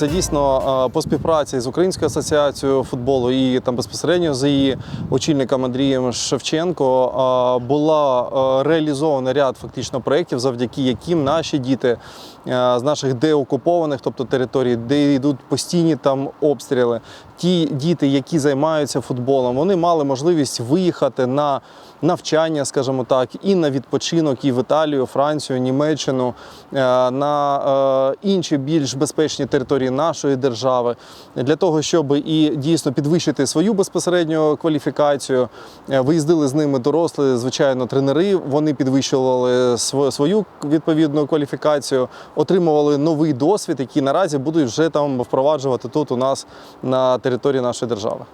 це дійсно е, по співпраці з Українською асоціацією футболу і там безпосередньо з її очільником Андрієм Шевченко е, була е, реалізована ряд фактично проєктів, завдяки яким наші діти з наших деокупованих, тобто територій, де йдуть постійні там обстріли, ті діти, які займаються футболом, вони мали можливість виїхати на навчання, скажімо так, і на відпочинок, і в Італію, Францію, Німеччину, на інші більш безпечні території нашої держави, для того, щоб і дійсно підвищити свою безпосередню кваліфікацію. Е, Виїздили з ними дорослі, звичайно, тренери. Вони підвищували свою відповідну кваліфікацію, отримували новий досвід, який наразі будуть вже там впроваджувати тут у нас на території нашої держави.